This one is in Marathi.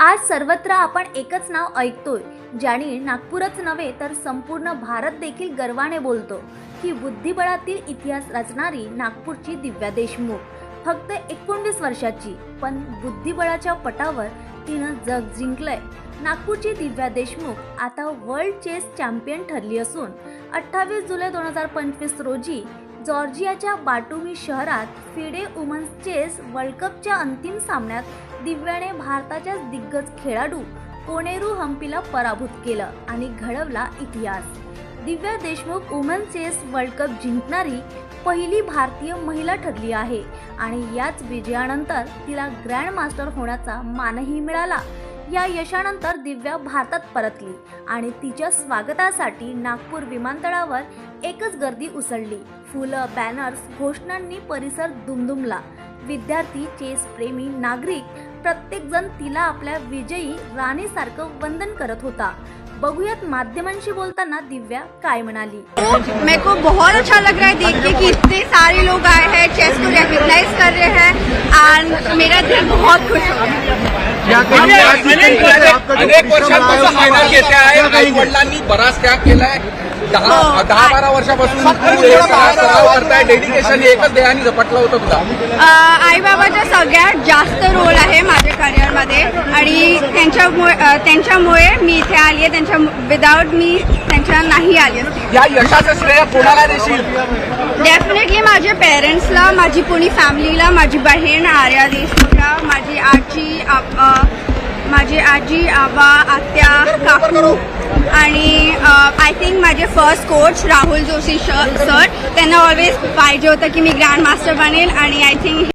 आज सर्वत्र आपण एकच नाव ऐकतोय ज्याने नागपूरच नव्हे तर संपूर्ण भारत देखील गर्वाने बोलतो. की बुद्धिबळातील इतिहास रचणारी नागपूरची दिव्या देशमुख. फक्त एकोणवीस वर्षाची पण बुद्धिबळाच्या पटावर तिनं जग जिंकलंय. नागपूरची दिव्या देशमुख आता वर्ल्ड चेस चॅम्पियन ठरली असून अठ्ठावीस जुलै दोन हजार पंचवीस रोजी जॉर्जियाच्या बाटुमी शहरात फिडे वुमन्स चेस वर्ल्ड कपच्या अंतिम सामन्यात दिव्याने भारताच्या दिग्गज खेळाडू कोनेरू हम्पीला पराभूत केलं आणि घडवला इतिहास. Divya Deshmukh woman chess world cup जिंकणारी पहिली भारतीय महिला ठरली आहे आणि याच विजयानंतर तिला ग्रँड मास्टर होण्याचा मानही मिळाला. या यशानंतर दिव्या भारतात परतली आणि तिच्या स्वागतासाठी नागपूर विमानतळावर एकच गर्दी उसळली. फुलं बॅनर्स घोषणांनी परिसर दुमदुमला. विद्यार्थी चेस प्रेमी नागरिक प्रत्येकजण तिला आपल्या विजयी राणीसारखं वंदन करत होता. बघूयात माध्यमांशी बोलताना दिव्या काय म्हणाली. मेरे को बहुत अच्छा लग रहा है देख के कि इतने सारे लोग आए हैं चेस को रिकग्नाइज कर रहे हैं एंड मेरा दिल बहुत खुश हो गया या काही अनेक वर्षांपासून घेते आहे आई वडिलांनी बराच त्याग केलाय दहा हो. दहा बारा वर्षापासून डेडिकेशन एकच देहानी झपटलं होतं तुला. सगळ्यात जास्त रोल आहे माझ्या करिअरमध्ये आणि त्यांच्यामुळे त्यांच्यामुळे मी इथे आली आहे. त्यांच्या विदाऊट मी त्यांच्या नाही आली असती. या यशाचं श्रेय कोणाला देशील? डेफिनेटली माझ्या पेरेंट्सला माझी पुणी फॅमिलीला माझी बहीण आर्या देशमुखला माझी आजी माझी आजी आबा आत्या काकू आणि माझे first coach Rahul Joshi sir त्यांना ऑलवेज पाहिजे होतं की मी ग्रँड मास्टर बनेल आणि आय थिंक